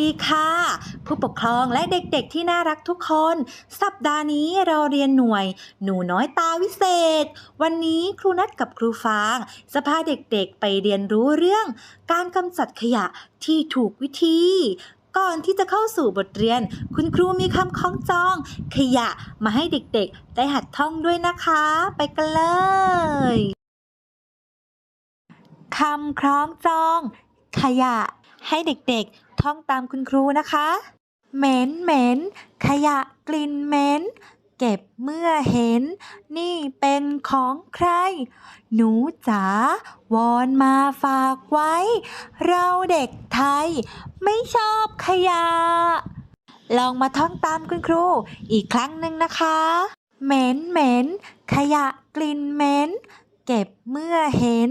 ดีค่ะ ผู้ปกครองและเด็กๆที่น่ารักทุกคน สัปดาห์นี้เราเรียนหน่วย หนูน้อยตาวิเศษ วันนี้ครูนัดกับครูฟางจะพาเด็กๆไปเรียนรู้เรื่อง การกำจัดขยะที่ถูกวิธี ก่อนที่จะเข้าสู่บทเรียน คุณครูมีคำคล้องจอง ขยะมาให้เด็กๆ ได้หัดท่องด้วยนะคะ ไปกันเลยคำคล้องจอง ขยะให้เด็กๆ ท่องตามคุณครูนะคะ เหม็นเหม็นขยะกลิ่นเหม็นเก็บเมื่อเห็น นี่เป็นของใคร หนูจ๋าวอนมาฝากไว้ เราเด็กไทย ไม่ชอบขยะ ลองมาท่องตามคุณครู อีกครั้งหนึ่งนะคะ เหม็นเหม็นขยะกลิ่นเหม็น เก็บเมื่อเห็น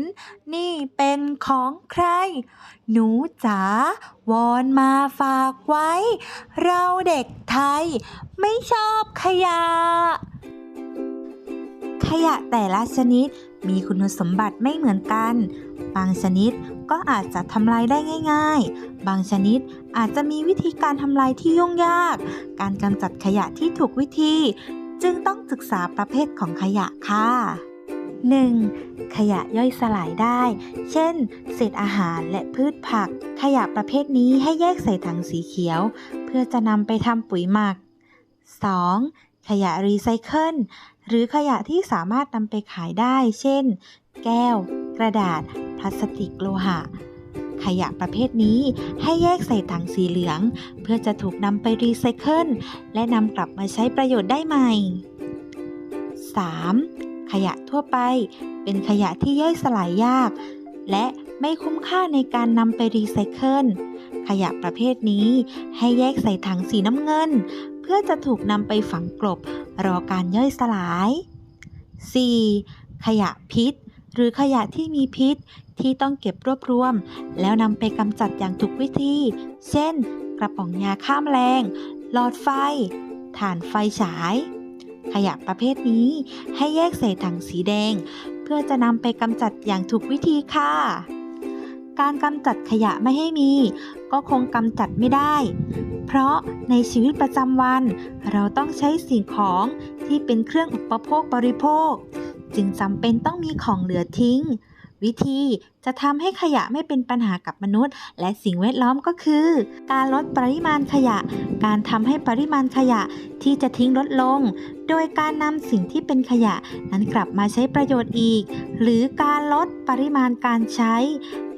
นี่เป็นของใคร หนูจ๋าวอนมาฝากไว้ เราเด็กไทย ไม่ชอบขยะ ขยะแต่ละชนิดมีคุณสมบัติไม่เหมือนกัน บางชนิดก็อาจจะทำลายได้ง่าย ๆ บางชนิดอาจจะมีวิธีการทำลายที่ยุ่งยาก การกำจัดขยะที่ถูกวิธี จึงต้องศึกษาประเภทของขยะค่ะ 1. ขยะย่อยสลายได้ เช่น เศษอาหารและพืชผัก ขยะประเภทนี้ให้แยกใส่ถังสีเขียว เพื่อจะนำไปทำปุ๋ยหมัก 2. ขยะรีไซเคิล หรือขยะที่สามารถนำไปขายได้ เช่น แก้ว กระดาษ พลาสติกโลหะ ขยะประเภทนี้ให้แยกใส่ถังสีเหลือง เพื่อจะถูกนำไปรีไซเคิลและนำกลับมาใช้ประโยชน์ได้ใหม่ 3. ขยะทั่วไป เป็นขยะที่ย่อยสลายยาก และไม่คุ้มค่าในการนำไปรีไซเคิลขยะประเภทนี้ให้แยกใส่ถังสีน้ำเงิน เพื่อจะถูกนำไปฝังกลบ รอการย่อยสลาย 4. ขยะพิษ หรือขยะที่มีพิษที่ต้องเก็บรวบรวม แล้วนำไปกำจัดอย่างถูกวิธี เช่น กระป๋องยาฆ่าแมลง หลอดไฟ ถ่านไฟฉาย ขยะประเภทนี้ให้แยกใส่ถังสีแดง เพื่อจะนำไปกำจัดอย่างถูกวิธีค่ะ การกำจัดขยะไม่ให้มี ก็คงกำจัดไม่ได้ เพราะในชีวิตประจำวัน เราต้องใช้สิ่งของที่เป็นเครื่องอุปโภคบริโภค จึงจำเป็นต้องมีของเหลือทิ้ง วิธีจะทำให้ขยะไม่เป็นปัญหากับมนุษย์ และสิ่งแวดล้อมก็คือ การลดปริมาณขยะ การทำให้ปริมาณขยะที่จะทิ้งลดลง โดยการนำสิ่งที่เป็นขยะนั้นกลับมาใช้ประโยชน์อีก หรือการลดปริมาณการใช้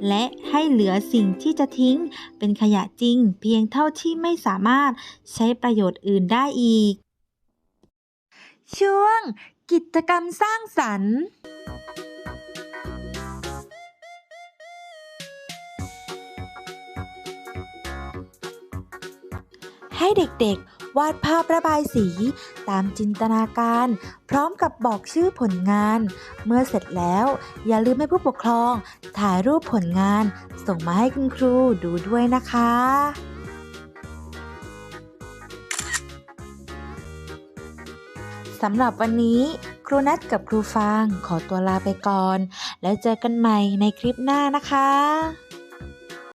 และให้เหลือสิ่งที่จะทิ้ง เป็นขยะจริง เพียงเท่าที่ไม่สามารถใช้ประโยชน์อื่นได้อีก ช่วง กิจกรรมสร้างสรรค์ ให้เด็กๆ วาดภาพระบายสีตามจินตนาการ พร้อมกับบอกชื่อผลงาน เมื่อเสร็จแล้ว อย่าลืมให้ผู้ปกครอง ถ่ายรูปผลงาน ส่งมาให้คุณครูดูด้วยนะคะสำหรับวันนี้ ครูนัดกับครูฟางขอตัวลาไปก่อน แล้วเจอกันใหม่ในคลิปหน้านะคะ